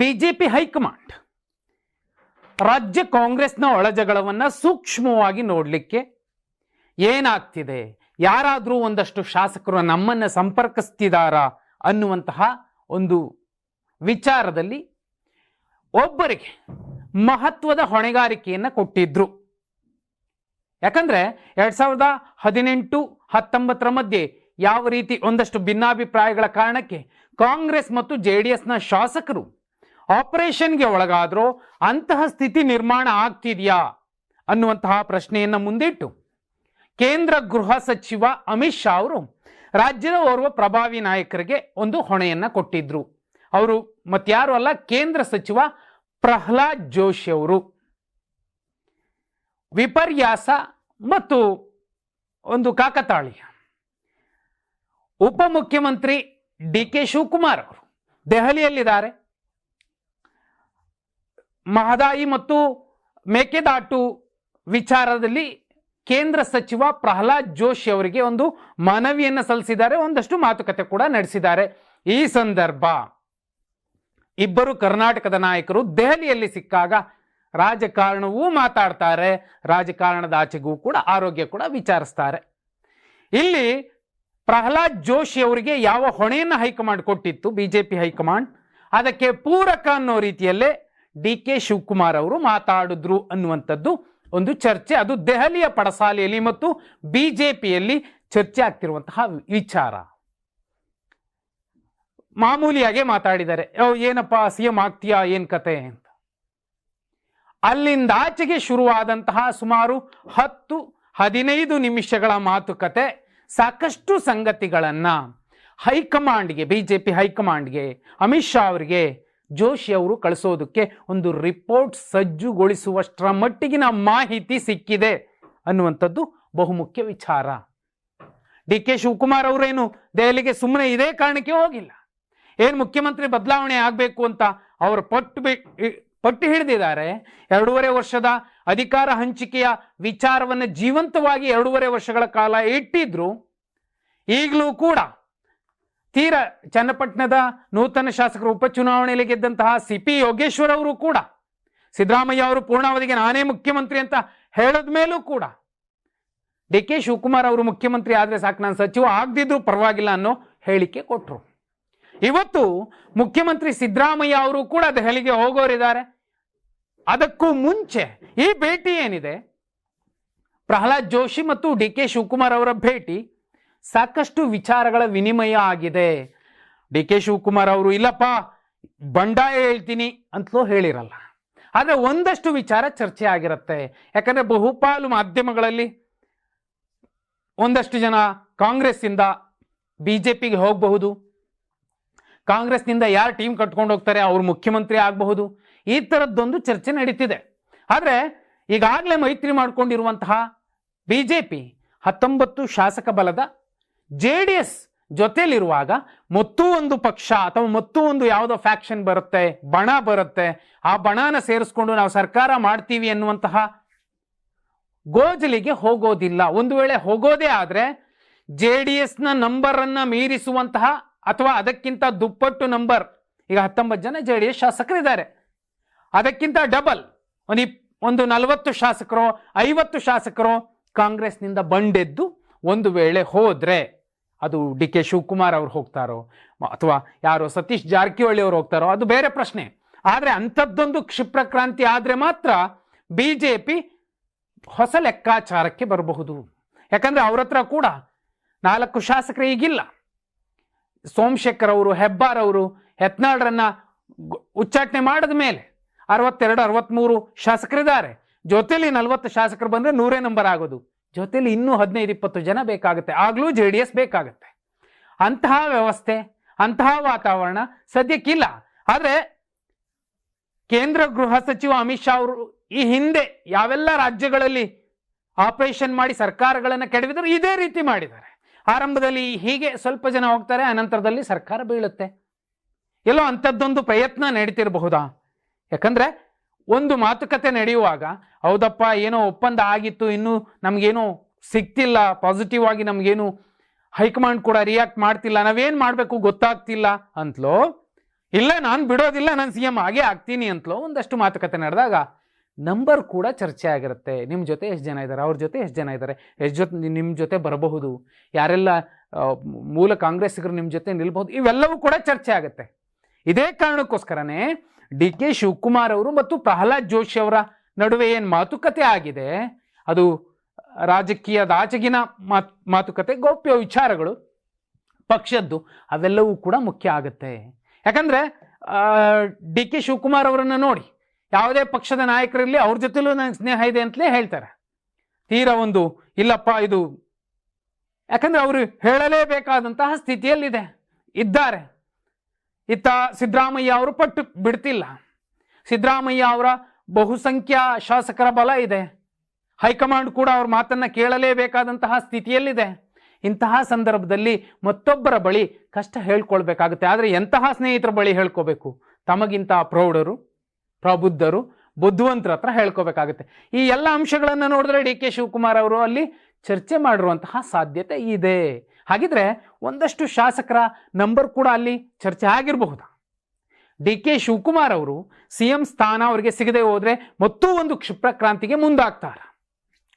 BJP high command ರಾಜ್ಯ ಕಾಂಗ್ರೆಸ್ನ ಒಳಜಗಳವನ್ನು ಸೂಕ್ಷ್ಮವಾಗಿ ನೋಡಲಿಕ್ಕೆ ಏನಾಗ್ತಿದೆ? ಯಾರಾದರೂ ಒಂದಷ್ಟು ಶಾಸಕರು ನಮ್ಮನ್ನು ಸಂಪರ್ಕಿಸ್ತಿದಾರಾ ಅನ್ನುವಂತಹ ಒಂದು ವಿಚಾರದಲ್ಲಿ ಒಬ್ಬರಿಗೆ ಮಹತ್ವದ ಹೊಣೆಗಾರಿಕೆಯನ್ನು ಕೊಟ್ಟಿದ್ರು. ಯಾಕಂದರೆ ಎರಡು ಸಾವಿರದ ಹದಿನೆಂಟು, ಹತ್ತೊಂಬತ್ತರ ಮಧ್ಯೆ ಯಾವ ರೀತಿ ಒಂದಷ್ಟು ಭಿನ್ನಾಭಿಪ್ರಾಯಗಳ ಕಾರಣಕ್ಕೆ ಕಾಂಗ್ರೆಸ್ ಮತ್ತು ಜೆ ಡಿ ಎಸ್ನ ಶಾಸಕರು ಆಪರೇಷನ್ಗೆ ಒಳಗಾದರೂ ಅಂತಹ ಸ್ಥಿತಿ ನಿರ್ಮಾಣ ಆಗ್ತಿದೆಯಾ? ಅನ್ನುವಂತಹ ಪ್ರಶ್ನೆಯನ್ನು ಮುಂದಿಟ್ಟು. ಕೇಂದ್ರ ಗೃಹ ಸಚಿವ ಅಮಿತ್ ಶಾ ಅವರು ರಾಜ್ಯದ ಓರ್ವ ಪ್ರಭಾವಿ ನಾಯಕರಿಗೆ ಒಂದು ಹೊಣೆಯನ್ನ ಕೊಟ್ಟಿದ್ರು. ಅವರು ಮತ್ತಾರು ಅಲ್ಲ, ಕೇಂದ್ರ ಸಚಿವ ಪ್ರಹ್ಲಾದ್ ಜೋಶಿ ಅವರು. ವಿಪರ್ಯಾಸ ಮತ್ತು ಒಂದು ಕಾಕತಾಳೀಯ. ಉಪಮುಖ್ಯಮಂತ್ರಿ ಡಿ ಕೆ ಶಿವಕುಮಾರ್ ಅವರು ದೆಹಲಿಯಲ್ಲಿದ್ದಾರೆ. ಮಹದಾಯಿ ಮತ್ತು ಮೇಕೆದಾಟು ವಿಚಾರದಲ್ಲಿ ಕೇಂದ್ರ ಸಚಿವ ಪ್ರಹ್ಲಾದ್ ಜೋಶಿ ಅವರಿಗೆ ಒಂದು ಮನವಿಯನ್ನು ಸಲ್ಲಿಸಿದ್ದಾರೆ, ಒಂದಷ್ಟು ಮಾತುಕತೆ ಕೂಡ ನಡೆಸಿದ್ದಾರೆ. ಈ ಸಂದರ್ಭ ಇಬ್ಬರು ಕರ್ನಾಟಕದ ನಾಯಕರು ದೆಹಲಿಯಲ್ಲಿ ಸಿಕ್ಕಾಗ ರಾಜಕಾರಣವೂ ಮಾತಾಡ್ತಾರೆ, ರಾಜಕಾರಣದ ಆಚೆಗೂ ಕೂಡ ಆರೋಗ್ಯ ಕೂಡ ವಿಚಾರಿಸ್ತಾರೆ. ಇಲ್ಲಿ ಪ್ರಹ್ಲಾದ್ ಜೋಶಿ ಅವರಿಗೆ ಯಾವ ಹೊಣೆಯನ್ನು ಹೈಕಮಾಂಡ್ ಕೊಟ್ಟಿತ್ತು, ಬಿಜೆಪಿ ಹೈಕಮಾಂಡ್? ಅದಕ್ಕೆ ಪೂರಕ ಅನ್ನೋ ರೀತಿಯಲ್ಲೇ ಡಿ ಕೆ ಶಿವಕುಮಾರ್ ಅವರು ಮಾತಾಡಿದ್ರು ಅನ್ನುವಂಥದ್ದು ಒಂದು ಚರ್ಚೆ. ಅದು ದೆಹಲಿಯ ಪಡಸಾಲೆಯಲ್ಲಿ ಮತ್ತು ಬಿ ಜೆ ಪಿಯಲ್ಲಿ ಚರ್ಚೆ ಆಗ್ತಿರುವಂತಹ ವಿಚಾರ. ಮಾಮೂಲಿಯಾಗೆ ಮಾತಾಡಿದ್ದಾರೆ. "ಓ, ಏನಪ್ಪ ಸಿ ಎಂ ಆಗ್ತೀಯಾ ಏನ್ ಕತೆ ಅಂತ. ಅಲ್ಲಿಂದ ಆಚೆಗೆ ಶುರುವಾದಂತಹ ಸುಮಾರು ಹತ್ತು ಹದಿನೈದು ನಿಮಿಷಗಳ ಮಾತುಕತೆ ಸಾಕಷ್ಟು ಸಂಗತಿಗಳನ್ನು ಹೈಕಮಾಂಡ್ಗೆ ಬಿಜೆಪಿ ಹೈಕಮಾಂಡ್ಗೆ ಅಮಿತ್ ಶಾ ಅವರಿಗೆ ಜೋಶಿ ಅವರು ಕಳಿಸೋದಕ್ಕೆ ಒಂದು ರಿಪೋರ್ಟ್ ಸಜ್ಜುಗೊಳಿಸುವಷ್ಟರ ಮಟ್ಟಿಗಿನ ಮಾಹಿತಿ ಸಿಕ್ಕಿದೆ ಅನ್ನುವಂಥದ್ದು ಬಹುಮುಖ್ಯ ವಿಚಾರ. ಡಿ ಕೆ ಶಿವಕುಮಾರ್ ಅವರೇನು ದೆಹಲಿಗೆ ಸುಮ್ಮನೆ ಇದೇ ಕಾರಣಕ್ಕೆ ಹೋಗಿಲ್ಲ? ಏನು ಮುಖ್ಯಮಂತ್ರಿ ಬದಲಾವಣೆ ಆಗಬೇಕು ಅಂತ ಅವರು ಪಟ್ಟು ಪಟ್ಟು ಹಿಡಿದಿದ್ದಾರೆ? ಎರಡೂವರೆ ವರ್ಷದ ಅಧಿಕಾರ ಹಂಚಿಕೆಯ ವಿಚಾರವನ್ನು ಜೀವಂತವಾಗಿ ಎರಡೂವರೆ ವರ್ಷಗಳ ಕಾಲ ಇಟ್ಟಿದ್ರು. ಈಗಲೂ ಕೂಡ ತೀರ ಚನ್ನಪಟ್ಟಣದ ನೂತನ ಶಾಸಕರು ಉಪಚುನಾವಣೆಯಲ್ಲಿ ಗೆದ್ದಂತಹ ಸಿ ಪಿ ಯೋಗೇಶ್ವರ್ ಅವರು ಕೂಡ, ಸಿದ್ದರಾಮಯ್ಯ ಅವರು ಪೂರ್ಣಾವಧಿಗೆ ನಾನೇ ಮುಖ್ಯಮಂತ್ರಿ ಅಂತ ಹೇಳದ ಮೇಲೂ ಕೂಡ, ಡಿ ಕೆ ಶಿವಕುಮಾರ್ ಅವರು ಮುಖ್ಯಮಂತ್ರಿ ಆದರೆ ಸಾಕು ನಾನು ಸಚಿವ ಆಗದಿದ್ರು ಪರವಾಗಿಲ್ಲ ಅನ್ನೋ ಹೇಳಿಕೆ ಕೊಟ್ಟರು ಇವತ್ತು ಮುಖ್ಯಮಂತ್ರಿ ಸಿದ್ದರಾಮಯ್ಯ ಅವರು ಕೂಡ ದೆಹಲಿಗೆ ಹೋಗೋರಿದ್ದಾರೆ. ಅದಕ್ಕೂ ಮುಂಚೆ ಈ ಭೇಟಿ ಏನಿದೆ? ಪ್ರಹ್ಲಾದ್ ಜೋಶಿ ಮತ್ತು ಡಿ ಕೆ ಶಿವಕುಮಾರ್ ಅವರ ಭೇಟಿ ಸಾಕಷ್ಟು ವಿಚಾರಗಳ ವಿನಿಮಯ ಆಗಿದೆ. ಡಿ ಕೆ ಶಿವಕುಮಾರ್ ಅವರು, ಇಲ್ಲಪ್ಪ, ಬಂಡಾಯ ಹೇಳ್ತೀನಿ ಅಂತಲೂ ಹೇಳಿರಲ್ಲ. ಆದರೆ ಒಂದಷ್ಟು ವಿಚಾರ ಚರ್ಚೆ ಆಗಿರುತ್ತೆ. ಯಾಕಂದರೆ ಬಹುಪಾಲು ಮಾಧ್ಯಮಗಳಲ್ಲಿ ಒಂದಷ್ಟು ಜನ ಕಾಂಗ್ರೆಸ್ಸಿಂದ ಬಿ ಜೆ ಪಿಗೆ ಹೋಗಬಹುದು. ಕಾಂಗ್ರೆಸ್ನಿಂದ ಯಾರು ಟೀಮ್ ಕಟ್ಕೊಂಡು ಹೋಗ್ತಾರೆ, ಅವರು ಮುಖ್ಯಮಂತ್ರಿ ಆಗಬಹುದು. ಈ ಥರದ್ದೊಂದು ಚರ್ಚೆ ನಡೀತಿದೆ. ಆದರೆ ಈಗಾಗಲೇ ಮೈತ್ರಿ ಮಾಡಿಕೊಂಡಿರುವಂತಹ ಬಿ ಜೆ ಪಿ ಹತ್ತೊಂಬತ್ತು ಶಾಸಕ ಬಲದ ಜೆ ಡಿ ಎಸ್ ಜೊತೆಯಲ್ಲಿರುವಾಗ ಮತ್ತೂ ಒಂದು ಪಕ್ಷ ಅಥವಾ ಮತ್ತೂ ಒಂದು ಯಾವುದೋ ಫ್ಯಾಕ್ಷನ್ ಬರುತ್ತೆ, ಬಣ ಬರುತ್ತೆ. ಆ ಬಣನ ಸೇರಿಸ್ಕೊಂಡು ನಾವು ಸರ್ಕಾರ ಮಾಡ್ತೀವಿ ಎನ್ನುವಂತಹ ಗೋಜಲಿಗೆ ಹೋಗೋದಿಲ್ಲ. ಒಂದು ವೇಳೆ ಹೋಗೋದೇ ಆದರೆ ಜೆ ಡಿ ಎಸ್ನ ನಂಬರನ್ನು ಮೀರಿಸುವಂತಹ ಅಥವಾ ಅದಕ್ಕಿಂತ ದುಪ್ಪಟ್ಟು ನಂಬರ್ ಈಗ ಹತ್ತೊಂಬತ್ತು ಜನ ಜೆ ಡಿ ಎಸ್ ಶಾಸಕರಿದ್ದಾರೆ. ಅದಕ್ಕಿಂತ ಡಬಲ್ ಒಂದು ಇಪ್, ಒಂದು ನಲವತ್ತು ಶಾಸಕರು, ಐವತ್ತು ಶಾಸಕರು ಕಾಂಗ್ರೆಸ್ನಿಂದ ಬಂಡೆದ್ದು ಒಂದು ವೇಳೆ ಹೋದರೆ. ಅದು ಡಿ ಕೆ ಶಿವಕುಮಾರ್ ಅವ್ರು ಹೋಗ್ತಾರೋ ಅಥವಾ ಯಾರೋ ಸತೀಶ್ ಜಾರಕಿಹೊಳಿ ಅವ್ರು ಹೋಗ್ತಾರೋ, ಅದು ಬೇರೆ ಪ್ರಶ್ನೆ. ಆದರೆ ಅಂಥದ್ದೊಂದು ಕ್ಷಿಪ್ರ ಕ್ರಾಂತಿ ಆದರೆ ಮಾತ್ರ ಬಿ ಜೆ ಪಿ ಹೊಸ ಲೆಕ್ಕಾಚಾರಕ್ಕೆ ಬರಬಹುದು. ಯಾಕಂದರೆ ಅವ್ರ ಹತ್ರ ಕೂಡ ನಾಲ್ಕು ಶಾಸಕರು ಈಗಿಲ್ಲ. ಸೋಮಶೇಖರ್ ಅವರು, ಹೆಬ್ಬಾರ್ ಅವರು, ಯತ್ನಾಳ್ರನ್ನ ಉಚ್ಚಾಟನೆ ಮಾಡಿದ ಮೇಲೆ ಅರವತ್ತೆರಡು ಅರವತ್ತ್ಮೂರು ಶಾಸಕರಿದ್ದಾರೆ. ಜೊತೆಲಿ ನಲವತ್ತು ಶಾಸಕರು ಬಂದರೆ ನೂರೇ ನಂಬರ್ ಆಗೋದು. ಜೊತೆಲಿ ಇನ್ನೂ ಹದಿನೈದು, ಇಪ್ಪತ್ತು ಜನ ಬೇಕಾಗುತ್ತೆ. ಆಗಲೂ ಜೆ ಡಿ ಎಸ್ ಬೇಕಾಗುತ್ತೆ. ಅಂತಹ ವ್ಯವಸ್ಥೆ, ಅಂತಹ ವಾತಾವರಣ ಸದ್ಯಕ್ಕಿಲ್ಲ ಆದರೆ ಕೇಂದ್ರ ಗೃಹ ಸಚಿವ ಅಮಿತ್ ಶಾ ಅವರು ಈ ಹಿಂದೆ ಯಾವೆಲ್ಲ ರಾಜ್ಯಗಳಲ್ಲಿ ಆಪರೇಷನ್ ಮಾಡಿ ಸರ್ಕಾರಗಳನ್ನು ಕೆಡವಿದ್ರು ಇದೇ ರೀತಿ ಮಾಡಿದ್ದಾರೆ. ಆರಂಭದಲ್ಲಿ ಹೀಗೆ ಸ್ವಲ್ಪ ಜನ ಹೋಗ್ತಾರೆ, ಅನಂತರದಲ್ಲಿ ಸರ್ಕಾರ ಬೀಳುತ್ತೆ. ಎಲ್ಲೋ ಅಂಥದ್ದೊಂದು ಪ್ರಯತ್ನ ನಡೀತಿರಬಹುದಾ? ಯಾಕಂದ್ರೆ ಒಂದು ಮಾತುಕತೆ ನಡೆಯುವಾಗ, ಹೌದಪ್ಪ, ಏನೋ ಒಪ್ಪಂದ ಆಗಿತ್ತು, ಇನ್ನೂ ನಮಗೇನೋ ಸಿಗ್ತಿಲ್ಲ ಪಾಸಿಟಿವ್ ಆಗಿ ನಮಗೇನು ಹೈಕಮಾಂಡ್ ಕೂಡ ರಿಯಾಕ್ಟ್ ಮಾಡ್ತಿಲ್ಲ, ನಾವೇನು ಮಾಡಬೇಕು ಗೊತ್ತಾಗ್ತಿಲ್ಲ ಅಂತಲೋ, ಇಲ್ಲ, ನಾನು ಬಿಡೋದಿಲ್ಲ, ನಾನು ಸಿ ಎಂ ಹಾಗೆ ಆಗ್ತೀನಿ ಅಂತಲೋ ಒಂದಷ್ಟು ಮಾತುಕತೆ ನಡೆದಾಗ ನಂಬರ್ ಕೂಡ ಚರ್ಚೆ ಆಗಿರುತ್ತೆ. ನಿಮ್ಮ ಜೊತೆ ಎಷ್ಟು ಜನ ಇದ್ದಾರೆ? ಅವ್ರ ಜೊತೆ ಎಷ್ಟು ಜನ ಇದ್ದಾರೆ? ಎಷ್ಟು ಜೊತೆ ನಿಮ್ಮ ಜೊತೆ ಬರಬಹುದು. ಯಾರೆಲ್ಲ ಮೂಲ ಕಾಂಗ್ರೆಸ್ಸಿಗರು ನಿಮ್ಮ ಜೊತೆ ನಿಲ್ಬಹುದು? ಇವೆಲ್ಲವೂ ಕೂಡ ಚರ್ಚೆ ಆಗುತ್ತೆ. ಇದೇ ಕಾರಣಕ್ಕೋಸ್ಕರನೇ ಡಿ ಕೆ ಶಿವಕುಮಾರ್ ಅವರು ಮತ್ತು ಪ್ರಹ್ಲಾದ್ ಜೋಶಿ ಅವರ ನಡುವೆ ಏನು ಮಾತುಕತೆ ಆಗಿದೆ? ಅದು ರಾಜಕೀಯದ ಆಚೆಗಿನ ಮಾತ್, ಮಾತುಕತೆ, ಗೌಪ್ಯ ವಿಚಾರಗಳು, ಪಕ್ಷದ್ದು, ಅವೆಲ್ಲವೂ ಕೂಡ ಮುಖ್ಯ ಆಗುತ್ತೆ. ಯಾಕಂದರೆ ಡಿ ಕೆ ಶಿವಕುಮಾರ್ ಅವರನ್ನು ನೋಡಿ, ಯಾವುದೇ ಪಕ್ಷದ ನಾಯಕರಲ್ಲಿ ಅವ್ರ ಜೊತೆಲೂ ನನಗೆ ಸ್ನೇಹ ಇದೆ ಅಂತಲೇ ಹೇಳ್ತಾರೆ. ತೀರಾ ಒಂದು, ಇಲ್ಲಪ್ಪ, ಇದು, ಯಾಕಂದರೆ ಅವರು ಹೇಳಲೇಬೇಕಾದಂತಹ ಸ್ಥಿತಿಯಲ್ಲಿದೆ, ಇದ್ದಾರೆ. ಇತ್ತ ಸಿದ್ದರಾಮಯ್ಯ ಅವರು ಪಟ್ಟು ಬಿಡ್ತಿಲ್ಲ. ಸಿದ್ದರಾಮಯ್ಯ ಅವರ ಬಹುಸಂಖ್ಯಾ ಶಾಸಕರ ಬಲ ಇದೆ. ಹೈಕಮಾಂಡ್ ಕೂಡ ಅವ್ರ ಮಾತನ್ನು ಕೇಳಲೇಬೇಕಾದಂತಹ ಸ್ಥಿತಿಯಲ್ಲಿದೆ. ಇಂತಹ ಸಂದರ್ಭದಲ್ಲಿ ಮತ್ತೊಬ್ಬರ ಬಳಿ ಕಷ್ಟ ಹೇಳ್ಕೊಳ್ಬೇಕಾಗುತ್ತೆ. ಆದರೆ ಎಂತಹ ಸ್ನೇಹಿತರ ಬಳಿ ಹೇಳ್ಕೋಬೇಕು? ತಮಗಿಂತ ಪ್ರೌಢರು, ಪ್ರಬುದ್ಧರು, ಬುದ್ಧಿವಂತರ ಹತ್ರ ಹೇಳ್ಕೋಬೇಕಾಗುತ್ತೆ. ಈ ಎಲ್ಲ ಅಂಶಗಳನ್ನು ನೋಡಿದ್ರೆ ಡಿ ಕೆ ಶಿವಕುಮಾರ್ ಅವರು ಅಲ್ಲಿ ಚರ್ಚೆ ಮಾಡಿರುವಂತಹ ಸಾಧ್ಯತೆ ಇದೆ. ಹಾಗಿದ್ರೆ ಒಂದಷ್ಟು ಶಾಸಕರ ನಂಬರ್ ಕೂಡ ಅಲ್ಲಿ ಚರ್ಚೆ ಆಗಿರಬಹುದು? ಡಿ ಕೆ ಶಿವಕುಮಾರ್ ಅವರು ಸಿ ಎಂ ಸ್ಥಾನ ಅವರಿಗೆ ಸಿಗದೆ ಹೋದರೆ ಮತ್ತೂ ಒಂದು ಕ್ಷಿಪ್ರ ಕ್ರಾಂತಿಗೆ ಮುಂದಾಗ್ತಾರೆ?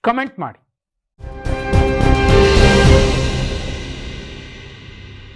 ಕಮೆಂಟ್ ಮಾಡಿ.